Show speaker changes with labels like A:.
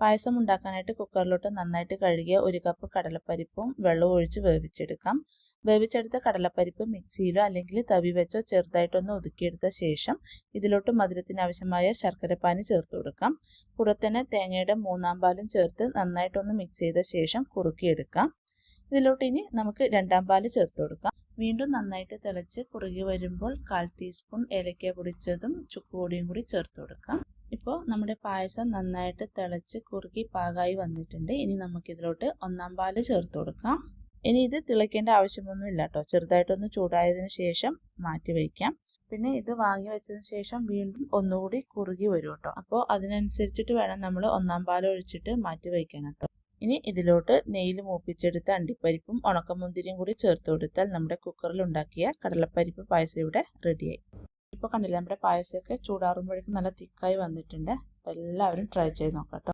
A: പായസം ഉണ്ടാക്കാനായിട്ട് കുക്കറിലോട്ട് നന്നായിട്ട് കഴുകിയ ഒരു കപ്പ് കടലപ്പരിപ്പും വെള്ളവും ഒഴിച്ച് വേവിച്ചെടുക്കാം. വേവിച്ചെടുത്ത കടലപ്പരിപ്പ് മിക്സിയിലോ അല്ലെങ്കിൽ തവി വെച്ചോ ചെറുതായിട്ടൊന്ന് ഒതുക്കിയെടുത്ത ശേഷം ഇതിലോട്ട് മധുരത്തിന് ആവശ്യമായ ശർക്കരപ്പാനി ചേർത്ത് കൊടുക്കാം. കൂടെ തേങ്ങയുടെ മൂന്നാം പാലും ചേർത്ത് നന്നായിട്ടൊന്ന് മിക്സ് ചെയ്ത ശേഷം കുറുക്കിയെടുക്കാം. ഇതിലോട്ട് ഇനി നമുക്ക് രണ്ടാം പാൽ ചേർത്ത് കൊടുക്കാം. വീണ്ടും നന്നായിട്ട് തിളച്ച് കുറുകി വരുമ്പോൾ കാൽ ടീസ്പൂൺ ഏലക്ക പൊടിച്ചതും ചുക്കുപൊടിയും കൂടി ചേർത്ത് കൊടുക്കാം. ഇപ്പോൾ നമ്മുടെ പായസം നന്നായിട്ട് തിളച്ച് കുറുക്കി പാകായി വന്നിട്ടുണ്ട്. ഇനി നമുക്കിതിലോട്ട് ഒന്നാം പാൽ ചേർത്ത് കൊടുക്കാം. ഇനി ഇത് തിളയ്ക്കേണ്ട ആവശ്യമൊന്നും ഇല്ല കേട്ടോ. ചെറുതായിട്ടൊന്ന് ചൂടായതിന് ശേഷം മാറ്റി വയ്ക്കാം പിന്നെ ഇത് വാങ്ങി വെച്ചതിന് ശേഷം വീണ്ടും ഒന്നുകൂടി കുറുകി വരും കേട്ടോ. അപ്പോൾ അതിനനുസരിച്ചിട്ട് വേണം നമ്മൾ ഒന്നാം പാൽ ഒഴിച്ചിട്ട് മാറ്റി വയ്ക്കാൻ കേട്ടോ. ഇനി ഇതിലോട്ട് നെയ്യിൽ മൂപ്പിച്ചെടുത്ത അണ്ടിപ്പരിപ്പും ഉണക്കമുന്തിരിയും കൂടി ചേർത്ത് കൊടുത്താൽ നമ്മുടെ കുക്കറിൽ ഉണ്ടാക്കിയ കടലപ്പരിപ്പ് പായസം ഇവിടെ റെഡിയായി ഇപ്പോൾ കണ്ടില്ല നമ്മുടെ പായസമൊക്കെ ചൂടാറുമ്പോഴേക്കും നല്ല തിക്കായി വന്നിട്ടുണ്ട്. അപ്പോൾ എല്ലാവരും ട്രൈ ചെയ്ത് നോക്കാം